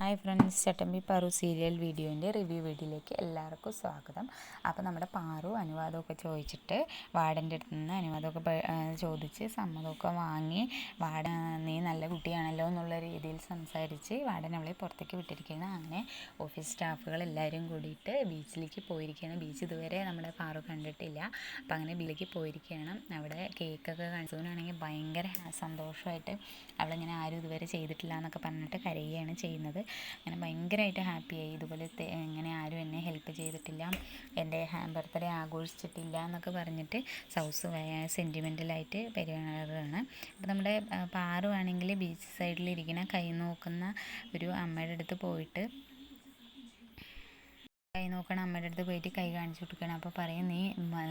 Hi friends Chattambi Paru serial വീഡിയോന്റെ review വീഡിയോയിലേക്ക് എല്ലാവർക്കും സ്വാഗതം. അപ്പോൾ നമ്മുടെ പാറു അനുവാദമൊക്കെ ചോദിച്ചിട്ട് വാർഡന്റെ അടുത്ത് നിന്ന് അനുവാദമൊക്കെ ചോദിച്ച് സമ്മതമൊക്കെ വാങ്ങി വാർഡൻ നീ നല്ല കുട്ടിയാണല്ലോ എന്നുള്ള രീതിയിൽ സംസാരിച്ച് വാർഡൻ അവളെ പുറത്തേക്ക് വിട്ടിരിക്കുകയാണ്. അങ്ങനെ ഓഫീസ് സ്റ്റാഫുകൾ എല്ലാവരും കൂടിയിട്ട് ബീച്ചിലേക്ക് പോയിരിക്കുകയാണ്. ബീച്ച് ഇതുവരെ നമ്മുടെ പാറു കണ്ടിട്ടില്ല. അപ്പോൾ അങ്ങനെ ബീച്ചിലേക്ക് പോയിരിക്കുകയാണ്. അവിടെ കേക്കൊക്കെ കാണിച്ചതിനാണെങ്കിൽ ഭയങ്കര സന്തോഷമായിട്ട് അവളിങ്ങനെ ആരും ഇതുവരെ ചെയ്തിട്ടില്ല എന്നൊക്കെ പറഞ്ഞിട്ട് കരയുകയാണ് ചെയ്യുന്നത്. അങ്ങനെ ഭയങ്കരമായിട്ട് ഹാപ്പിയായി. ഇതുപോലെ ഇങ്ങനെ ആരും എന്നെ ഹെൽപ്പ് ചെയ്തിട്ടില്ല എന്റെ ബർത്ത്ഡേ ആഘോഷിച്ചിട്ടില്ല എന്നൊക്കെ പറഞ്ഞിട്ട് സൗസ് സെന്റിമെന്റലായിട്ട് പെരുമാറുകയാണ് അപ്പോൾ നമ്മുടെ പാറുവാണെങ്കിൽ ബീച്ച് സൈഡിലിരിക്കുന്ന കൈ നോക്കുന്ന ഒരു അമ്മയുടെ അടുത്ത് പോയിട്ട് കൈ നോക്കണം അമ്മയുടെ അടുത്ത് പോയിട്ട് കൈ കാണിച്ചു കൊടുക്കണം. അപ്പോൾ പറയും നീ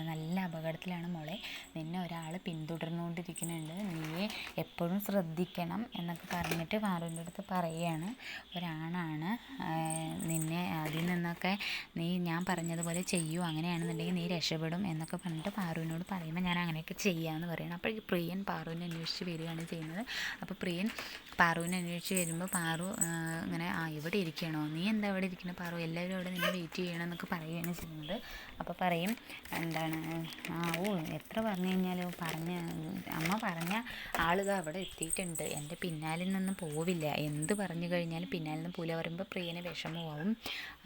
നല്ല അപകടത്തിലാണ് മോളെ. നിന്നെ ഒരാൾ പിന്തുടർന്നുകൊണ്ടിരിക്കുന്നുണ്ട്. നീ എപ്പോഴും ശ്രദ്ധിക്കണം എന്നൊക്കെ പറഞ്ഞിട്ട് പാറുവിന്റെ അടുത്ത് പറയുകയാണ്. ഒരാണാണ് നിന്നെ അതിൽ നിന്നൊക്കെ നീ ഞാൻ പറഞ്ഞതുപോലെ ചെയ്യൂ അങ്ങനെയാണെന്നുണ്ടെങ്കിൽ നീ രക്ഷപ്പെടും എന്നൊക്കെ പറഞ്ഞിട്ട് പാറുവിനോട് പറയുമ്പോൾ ഞാൻ അങ്ങനെയൊക്കെ ചെയ്യാമെന്ന് പറയണം. അപ്പോൾ പ്രിയൻ പാറുവിനെ അന്വേഷിച്ച് വരികയാണ് ചെയ്യുന്നത്. അപ്പോൾ പ്രിയൻ പാറുവിനെ അന്വേഷിച്ച് വരുമ്പോൾ പാറു ഇങ്ങനെ ആ ഇവിടെ ഇരിക്കണോ? നീ എന്താ ഇവിടെ ഇരിക്കുന്നത് പാറു? എല്ലാവരും അവിടെ നിന്നെ വെയിറ്റ് ചെയ്യണം എന്നൊക്കെ പറയുകയാണ് ചെയ്യുന്നത്. അപ്പോൾ പറയും എന്താണ്? ആ ഓ എത്ര പറഞ്ഞു കഴിഞ്ഞാലോ പറഞ്ഞ അമ്മ പറഞ്ഞ ആളിത് അവിടെ എത്തിയിട്ടുണ്ട്. എന്റെ പിന്നാലിൽ നിന്ന് പോവില്ല. എന്ത് പറഞ്ഞു കഴിഞ്ഞാലും പിന്നാലിൽ നിന്ന് പോല പറയുമ്പോൾ പ്രിയനെ വിഷമമാവും.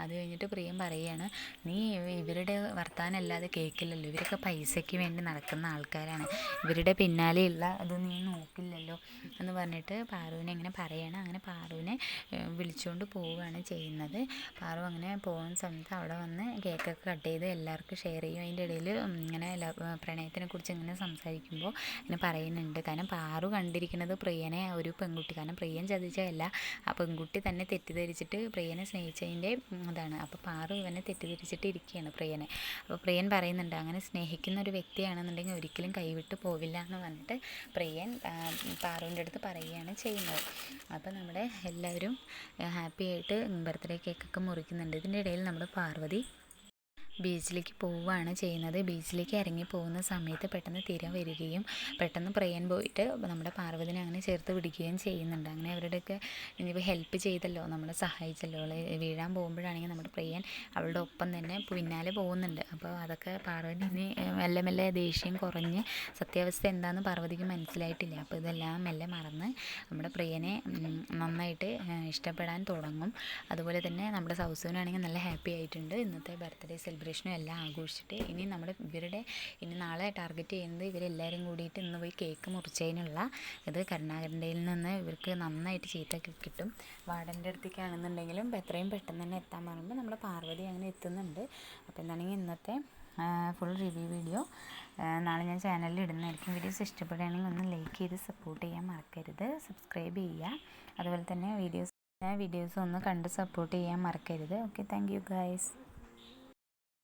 അത് കഴിഞ്ഞിട്ട് പ്രിയം പറയുകയാണ് നീ ഇവരുടെ വർത്താനല്ലാതെ കേൾക്കില്ലല്ലോ ഇവരൊക്കെ പൈസയ്ക്ക് വേണ്ടി നടക്കുന്ന ആൾക്കാരാണ്. ഇവരുടെ പിന്നാലെയുള്ള അത് നീ നോക്കില്ലല്ലോ. എന്ന് പറഞ്ഞിട്ട് പാറുവിനെ ഇങ്ങനെ പറയണം. അങ്ങനെ പാറുവിനെ വിളിച്ചുകൊണ്ട് പോവുകയാണ് ചെയ്യുന്നത്. പാറു അങ്ങനെ പോകുന്ന സമയത്ത് അവിടെ വന്ന് കേക്കൊക്കെ കട്ട് ചെയ്ത് എല്ലാവർക്കും ഷെയർ ചെയ്യും. അതിന്റെ ഇടയിൽ ഇങ്ങനെ പ്രണയത്തിനെ കുറിച്ച് ഇങ്ങനെ സംസാരിക്കുമ്പോൾ ഇങ്ങനെ പറയുന്നുണ്ട്. കാരണം പാറു കണ്ടിരിക്കുന്നത് പ്രിയനെ ഒരു പെൺകുട്ടി. കാരണം പ്രിയൻ ചതിച്ചതല്ല. ആ പെൺകുട്ടി തന്നെ തെറ്റിദ്ധരിച്ചിട്ട് പ്രിയനെ സ്നേഹിച്ചതിന്റെ അതാണ് അപ്പോൾ പാറു ഇവനെ തെറ്റിദ്ധരിച്ചിട്ട് ഇരിക്കുകയാണ് പ്രിയനെ. അപ്പോൾ പ്രിയൻ പറയുന്നുണ്ട് അങ്ങനെ സ്നേഹിക്കുന്ന ഒരു വ്യക്തിയാണെന്നുണ്ടെങ്കിൽ ഒരിക്കലും കൈവിട്ട് പോവില്ല എന്ന് പറഞ്ഞിട്ട് പ്രിയൻ പാറുവിന്റെ അടുത്ത് പറയുകയാണ് ചെയ്യുന്നത്. അപ്പോൾ നമ്മുടെ എല്ലാവരും ഹാപ്പി ആയിട്ട് ബർത്ത്ഡേ കേക്കൊക്കെ മുറിക്കുന്നുണ്ട്. ഇതിന്റെ ഇടയിൽ നമ്മുടെ പാർവതി ബീച്ചിലേക്ക് പോവുകയാണ് ചെയ്യുന്നത്. ബീച്ചിലേക്ക് ഇറങ്ങി പോകുന്ന സമയത്ത് പെട്ടെന്ന് തിര വരികയും പെട്ടെന്ന് പ്രയൻ പോയിട്ട് നമ്മുടെ പാർവതിനെ അങ്ങനെ ചേർത്ത് പിടിക്കുകയും ചെയ്യുന്നുണ്ട്. അങ്ങനെ അവരുടെയൊക്കെ ഇനിയിപ്പോൾ ഹെൽപ്പ് ചെയ്തല്ലോ നമ്മളെ സഹായിച്ചല്ലോ. വീഴാൻ പോകുമ്പോഴാണെങ്കിൽ നമ്മുടെ പ്രിയൻ അവളുടെ ഒപ്പം തന്നെ പിന്നാലെ പോകുന്നുണ്ട്. അപ്പോൾ അതൊക്കെ പാർവതി ഇനി മെല്ലെ മെല്ലെ ദേഷ്യം കുറഞ്ഞ് സത്യാവസ്ഥ എന്താണെന്ന് പാർവതിക്ക് മനസ്സിലായിട്ടില്ല. അപ്പോൾ ഇതെല്ലാം മെല്ലെ മറന്ന് നമ്മുടെ പ്രിയനെ നന്നായിട്ട് ഇഷ്ടപ്പെടാൻ തുടങ്ങും. അതുപോലെ തന്നെ നമ്മുടെ സൗസുവിനാണെങ്കിൽ നല്ല ഹാപ്പി ആയിട്ടുണ്ട്. ഇന്നത്തെ ബർത്ത്ഡേ സെലിബ്രേഷൻ സെലിബ്രേഷനും എല്ലാം ആഘോഷിച്ചിട്ട് ഇനി നമ്മൾ ഇവരുടെ ഇനി നാളെ ടാർഗറ്റ് ചെയ്യുന്നത് ഇവരെല്ലാവരും കൂടിയിട്ട് ഇന്ന് പോയി കേക്ക് മുറിച്ചതിനുള്ള ഇത് കരുണാകരന്റെയിൽ നിന്ന് ഇവർക്ക് നന്നായിട്ട് ചീത്ത കിട്ടും. വാർഡന്റെ അടുത്തേക്കാണെന്നുണ്ടെങ്കിലും എത്രയും പെട്ടെന്ന് തന്നെ എത്താൻ പറയുമ്പോൾ നമ്മൾ പാർവതി അങ്ങനെ എത്തുന്നുണ്ട്. അപ്പോൾ എന്താണെങ്കിൽ ഇന്നത്തെ ഫുൾ റിവ്യൂ വീഡിയോ നാളെ ഞാൻ ചാനലിൽ ഇടുന്നതായിരിക്കും. വീഡിയോസ് ഇഷ്ടപ്പെടുകയാണെങ്കിൽ ഒന്ന് ലൈക്ക് ചെയ്ത് സപ്പോർട്ട് ചെയ്യാൻ മറക്കരുത്. സബ്സ്ക്രൈബ് ചെയ്യുക. അതുപോലെ തന്നെ വീഡിയോസ് വീഡിയോസ് ഒന്ന് കണ്ട് സപ്പോർട്ട് ചെയ്യാൻ മറക്കരുത്. Okay thank you guys